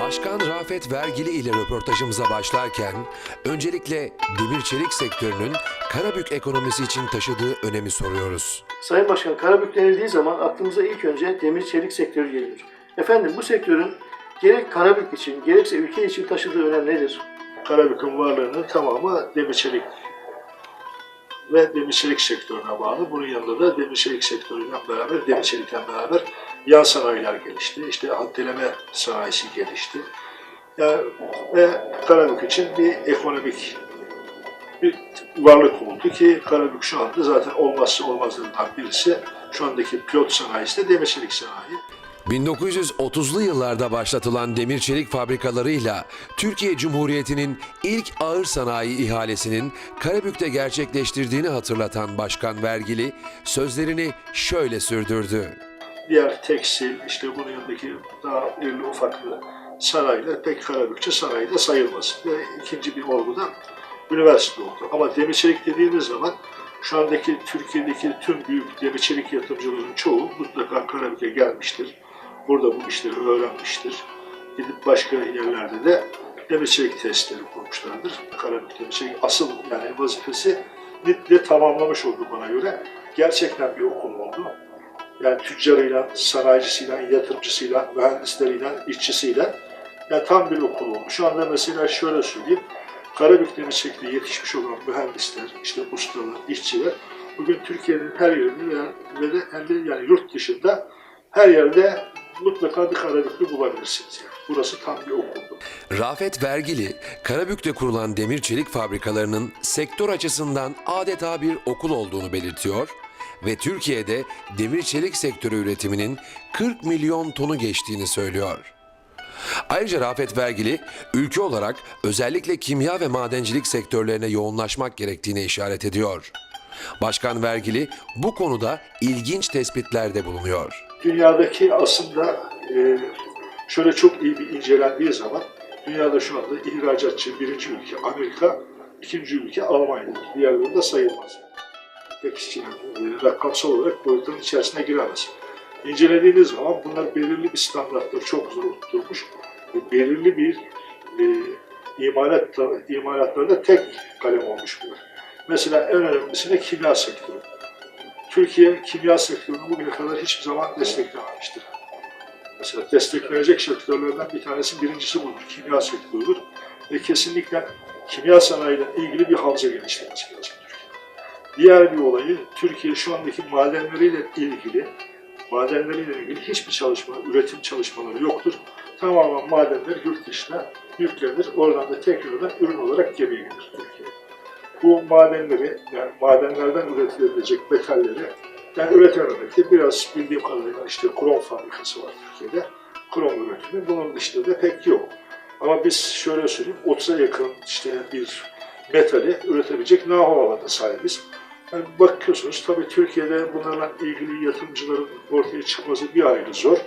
Başkan Rafet Vergili ile röportajımıza başlarken öncelikle demir çelik sektörünün Karabük ekonomisi için taşıdığı önemi soruyoruz. Sayın Başkan, Karabük denildiği zaman aklımıza ilk önce demir çelik sektörü gelir. Efendim bu sektörün gerek Karabük için gerekse ülke için taşıdığı önem nedir? Karabük'ün varlığının tamamı demir çelik ve demir çelik sektörüne bağlı. Bunun yanında da demir çelik sektörüyle beraber, demir çelikle beraber yan sanayiler gelişti. İşte haddeleme sanayisi gelişti. Yani, ve Karabük için bir ekonomik bir varlık oldu ki Karabük şu anda zaten olmazsa olmazlarından birisi şu andaki pilot sanayisi de demir çelik sanayi. 1930'lu yıllarda başlatılan demir çelik fabrikalarıyla Türkiye Cumhuriyeti'nin ilk ağır sanayi ihalesinin Karabük'te gerçekleştirdiğini hatırlatan Başkan Vergili sözlerini şöyle sürdürdü. Diğer tekstil, işte bunun yanındaki daha irili ufaklı sanayiler pek Karabükçe sanayide sayılmaz. Ve ikinci bir olgu da üniversite oldu. Ama demir çelik dediğimiz zaman şu andaki Türkiye'deki tüm büyük demir çelik yatırımcıların çoğu mutlaka Karabük'e gelmiştir. Burada bu işleri öğrenmiştir. Gidip başka yerlerde de demir çelik testleri kurmuşlardır. Karabük demir çelik asıl yani vazifesi de tamamlamış oldu bana göre. Gerçekten bir okul oldu. Yani tüccarıyla, sanayicisiyle, yatırımcısıyla, mühendisleriyle, işçisiyle yani tam bir okul olmuş. Şu anda mesela şöyle söyleyeyim. Karabük Demirçek'te yetişmiş olan mühendisler, işte ustalar, işçiler bugün Türkiye'nin her yerinde ve de hem de yani yurt dışında her yerde mutlaka bir Karabüklü bulabilirsiniz. Yani. Burası tam bir okuldu. Rafet Vergili, Karabük'te kurulan demir çelik fabrikalarının sektör açısından adeta bir okul olduğunu belirtiyor ve Türkiye'de demir çelik sektörü üretiminin 40 milyon tonu geçtiğini söylüyor. Ayrıca Rafet Vergili, ülke olarak özellikle kimya ve madencilik sektörlerine yoğunlaşmak gerektiğine işaret ediyor. Başkan Vergili bu konuda ilginç tespitlerde bulunuyor. dünyadaki aslında e, şöyle çok iyi bir incelendiği zaman dünyada şu anda ihracatçı birinci ülke Amerika, ikinci ülke Almanya. Diğerleri de sayılmaz. Tekstil, e, rakamsal olarak boyutların içerisine giremez. İncelediğiniz zaman bunlar belirli bir standartları çok zor oturtmuş ve belirli bir e, imalat, imalatlarında tek kalem olmuş bunlar. Mesela en önemlisi de kimya sektörü. Türkiye kimya sektörünü bugüne kadar hiçbir zaman desteklememiştir. Mesela desteklenecek sektörlerden bir tanesi birincisi budur. Kimya sektörüdür. Ve kesinlikle kimya sanayiyle ilgili bir havza geliştirmesi lazım. Diğer bir olayı Türkiye şu andaki madenleriyle ilgili madenleriyle ilgili hiçbir çalışma, üretim çalışmaları yoktur. Tamamen madenler yurt dışına yüklenir. Oradan da tekrardan ürün olarak geriye gelir Türkiye'ye bu madenleri, yani madenlerden üretilebilecek metalleri yani üretememek de biraz bildiğim kadarıyla işte krom fabrikası var Türkiye'de. Krom üretimi. Bunun dışında da pek yok. Ama biz şöyle söyleyeyim, 30'a yakın işte bir metali üretebilecek know-how'a da sahibiz. Yani bakıyorsunuz tabii Türkiye'de bunlarla ilgili yatırımcıların ortaya çıkması bir ayrı zor.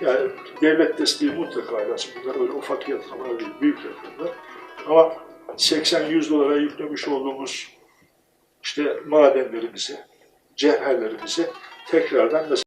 Yani devlet desteği mutlaka lazım. Bunlar öyle ufak yatırımlar değil, büyük yatırımlar. Ama 80-100 dolara yüklemiş olduğumuz işte madenlerimizi, cevherlerimizi tekrardan mesela